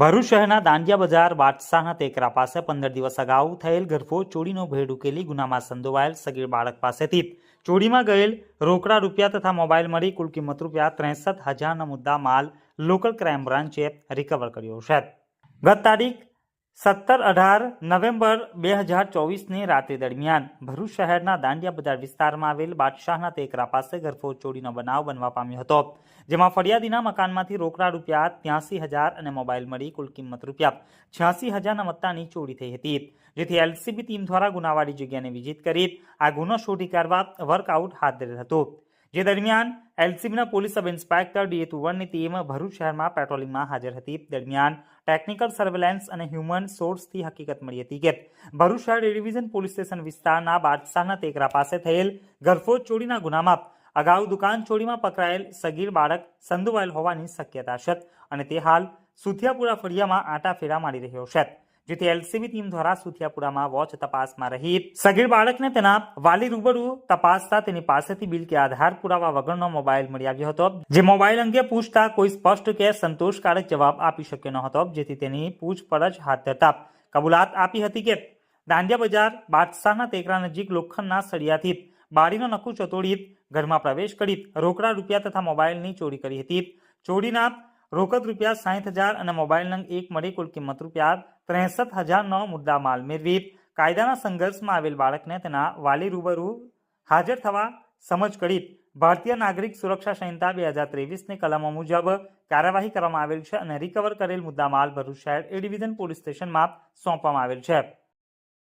ભરૂચ શહેરના દાંડિયા બજાર બાદશાહના ટેકરા પાસે પંદર દિવસ અગાઉ થયેલ ગરફો ચોરીનો ભેડ ઉકેલી ગુનામાં સંડોવાયેલ સગીર બાળક પાસેથી ચોરીમાં ગયેલ રોકડા રૂપિયા તથા મોબાઈલ મળી કુલ કિંમત રૂપિયા ત્રેસઠ હજારના મુદ્દા માલ લોકલ ક્રાઇમ બ્રાન્ચે રિકવર કર્યો છે. ગત તારીખ સત્તર અઢાર નવેમ્બર બે હજાર ચોવીસની રાત્રિ દરમિયાન ભરૂચ શહેરના દાંડિયા બજાર વિસ્તારમાં આવેલ બાદશાહના ટેકરા પાસે ઘરફોડ ચોરીનો બનાવ બનવા પામ્યો હતો, જેમાં ફરિયાદીના મકાનમાંથી રોકડા રૂપિયા ત્યાસી હજાર અને મોબાઈલ મળી કુલ કિંમત રૂપિયા છ્યાસી હજારના મત્તાની ચોરી થઈ હતી, જેથી એલસીબી ટીમ દ્વારા ગુનાવાળી જગ્યાને વિઝિટ કરી આ ગુનો શોધી કાઢવા વર્કઆઉટ હાથ ધરેલ હતું. જે દરમિયાન એલસીબીના પોલીસ સબ ઇન્સ્પેક્ટર ડીએ તુવરની ટીમ ભરૂચ શહેરમાં પેટ્રોલિંગમાં હાજર હતી. દરમિયાન ટેકનિકલ સર્વેલન્સ અને હ્યુમન સોર્સથી હકીકત મળી હતી કે ભરૂચ શહેર ડિવિઝન પોલીસ સ્ટેશન વિસ્તારના બાદશાહના તેકરા પાસે થયેલ ગરફોજ ચોરીના ગુનામાં અગાઉ દુકાન ચોરીમાં પકડાયેલ સગીર બાળક સંડોવાયેલ હોવાની શક્યતા છે અને તે હાલ સુથિયાપુરા ફળિયામાં આંટા ફેરા મારી રહ્યો છે. જેથી એલસીબી ટીમ દ્વારા સુથિયાપુરામાં વોચ તપાસમાં રહી. સગીર બાળકને તેના વાલી રૂબરૂ તપાસતા તેની પાસેથી બિલ કે આધાર પુરાવા વગરનો મોબાઈલ મળી આવ્યો હતો. જે મોબાઈલ અંગે પૂછતા કોઈ સ્પષ્ટ કે સંતોષકારક જવાબ આપી શક્યો ન હતો, જેથી તેની પૂછપરછ હાથ ધરતા કબૂલાત આપી હતી કે દાંડિયા બજાર બાદશાહના ટેકરા નજીક લોખંડના સળિયાથી બારીનો નકુ ચતોડી ઘરમાં પ્રવેશ કરી રોકડા રૂપિયા તથા મોબાઈલની ચોરી કરી હતી. ચોરીના રોકડ રૂપિયા સાહીઠ હજાર અને મોબાઈલ નંગ એક મળી કુલ કિંમત રૂપિયા ત્રેસઠ હજારનો મુદ્દા માલ મેળવી. કાયદાના સંઘર્ષમાં આવેલ બાળકને તેના વાલી રૂબરૂ હાજર થવા સમજ કરી. ભારતીય નાગરિક સુરક્ષા સંહિતા બે હજાર ત્રેવીસની કલમો મુજબ કાર્યવાહી કરવામાં આવેલ છે અને રિકવર કરેલ મુદ્દામાલ ભરૂચ શહેર એ ડિવિઝન પોલીસ સ્ટેશનમાં સોંપવામાં આવેલ છે.